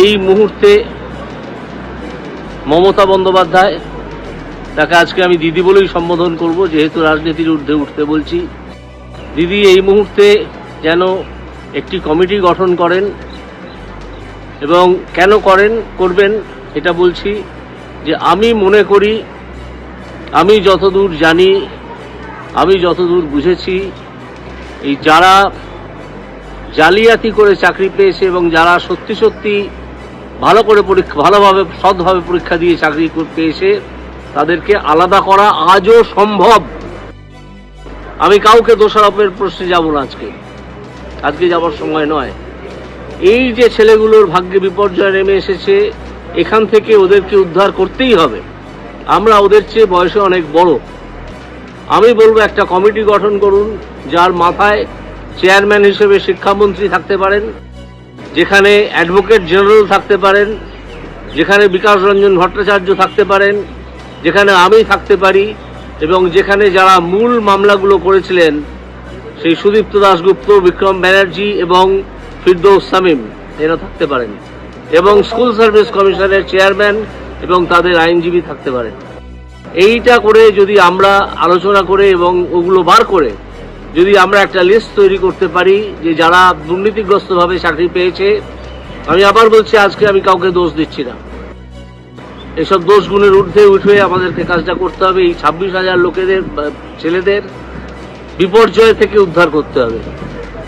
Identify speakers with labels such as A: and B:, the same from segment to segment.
A: এই মুহূর্তে মমতা বন্দ্যোপাধ্যায়, তাকে আজকে আমি দিদি বলেই সম্বোধন করব, যেহেতু রাজনীতির ঊর্ধ্বে উঠতে বলছি। দিদি, এই মুহূর্তে যেন একটি কমিটি গঠন করেন এবং কেন করেন, করবেন, এটা বলছি যে আমি মনে করি, আমি যতদূর জানি, আমি যতদূর বুঝেছি, এই যারা জালিয়াতি করে চাকরি পেয়েছে এবং যারা সত্যি সত্যি ভালো করে পরীক্ষা, ভালোভাবে, সৎভাবে পরীক্ষা দিয়ে চাকরি করতে এসে তাদেরকে আলাদা করা আজও সম্ভব। আমি কাউকে দোষারোপের প্রশ্নে যাব না আজকে। আজকে যাবার সময় নয়। এই যে ছেলেগুলোর ভাগ্যে বিপর্যয় নেমে এসেছে, এখান থেকে ওদেরকে উদ্ধার করতেই হবে। আমরা ওদের চেয়ে বয়সে অনেক বড়। আমি বলব একটা কমিটি গঠন করুন, যার মাথায় চেয়ারম্যান হিসেবে শিক্ষামন্ত্রী থাকতে পারেন। যেখানে অ্যাডভোকেট জেনারেল থাকতে পারেন, যেখানে বিকাশ রঞ্জন ভট্টাচার্য থাকতে পারেন, যেখানে আমি থাকতে পারি, এবং যেখানে যারা মূল মামলাগুলো করেছিলেন, সেই সুদীপ্ত দাশগুপ্ত, বিক্রম ব্যানার্জি এবং ফিরদৌস সামিম এরা থাকতে পারেন। এবং স্কুল সার্ভিস কমিশনের চেয়ারম্যান এবং তাদের আইনজীবী থাকতে পারেন। এইটা করে যদি আমরা আলোচনা করে এবং ওগুলো বার করে যদি আমরা একটা লিস্ট তৈরি করতে পারি যে যারা দুর্নীতিগ্রস্তভাবে চাকরি পেয়েছে, আমি আবার বলছি, আজকে আমি কাউকে দোষ দিচ্ছি না। এসব দোষ গুণের ঊর্ধ্বে উঠে আমাদেরকে কাজটা করতে হবে। এই ছাব্বিশ হাজার লোকেদের ছেলেদের বিপর্যয় থেকে উদ্ধার করতে হবে।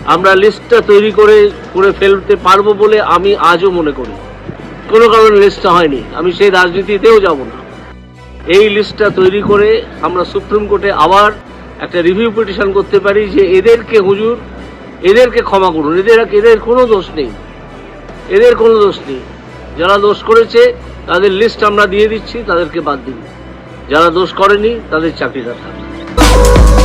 A: আমরা লিস্টটা তৈরি করে করে ফেলতে পারব বলে আমি আজও মনে করি। কোনো কারণে লিস্টটা হয়নি। আমি সেই রাজনীতিতেও যাব না। এই লিস্টটা তৈরি করে আমরা সুপ্রিম কোর্টে আবার একটা রিভিউ পিটিশন করতে পারি যে এদেরকে হুজুর, এদেরকে ক্ষমা করুন। এদের এদের কোনো দোষ নেই। এদের কোনো দোষ নেই। যারা দোষ করেছে, তাদের লিস্ট আমরা দিয়ে দিচ্ছি, তাদেরকে বাদ দিন। যারা দোষ করেনি, তাদের চাকরিটা থাকবে